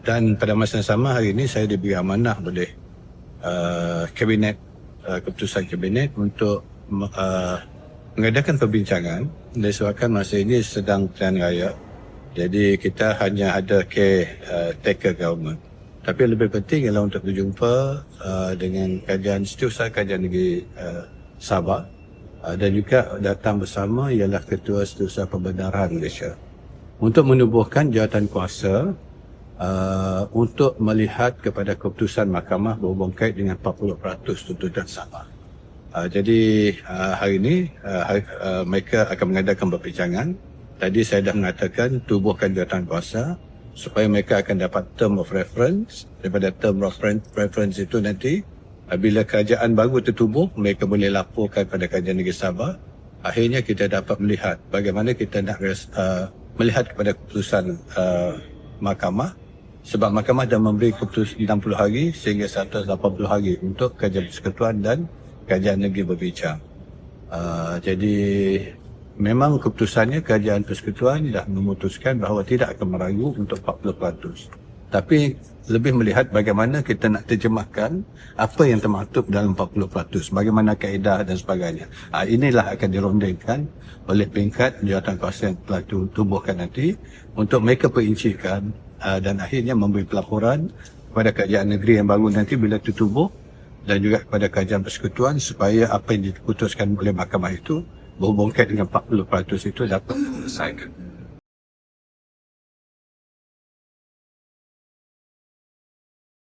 dan pada masa yang sama hari ini saya diberi amanah oleh uh, kabinet uh, keputusan kabinet untuk uh, mengadakan perbincangan disebabkan masa ini sedang pilihan raya. Jadi kita hanya ada ke uh, taker government. Tapi lebih penting ialah untuk berjumpa uh, dengan kajian setiausaha kajian negeri uh, Sabah. Uh, dan juga datang bersama ialah ketua setiausaha pembenaran Malaysia. Untuk menubuhkan jawatan kuasa uh, untuk melihat kepada keputusan mahkamah berhubung kait dengan 40% tuntutan Sabah. Uh, jadi uh, hari ini uh, hari, uh, mereka akan mengadakan perbincangan. Tadi saya dah mengatakan tubuhkan jawatan kuasa supaya mereka akan dapat term of reference. Daripada term of reference itu nanti uh, bila kerajaan baru tertubuh mereka boleh laporkan pada kajian negeri Sabah. Akhirnya kita dapat melihat bagaimana kita nak uh, melihat kepada keputusan uh, mahkamah sebab mahkamah dah memberi keputusan 60 hari sehingga 180 hari untuk kajian persekutuan dan kajian negeri berbincang. Uh, jadi memang keputusannya kajian persekutuan dah memutuskan bahawa tidak akan merayu untuk 40%. Tapi lebih melihat bagaimana kita nak terjemahkan apa yang termaktub dalam 40%, bagaimana kaedah dan sebagainya. Uh, inilah akan dirondengkan oleh peringkat jawatan kuasa yang telah tubuhkan nanti untuk mereka perincikan uh, dan akhirnya memberi pelaporan kepada kajian negeri yang baru nanti bila tertubuh dan juga kepada kajian persekutuan supaya apa yang diputuskan oleh mahkamah itu berhubungkan dengan 40% itu dapat diselesaikan.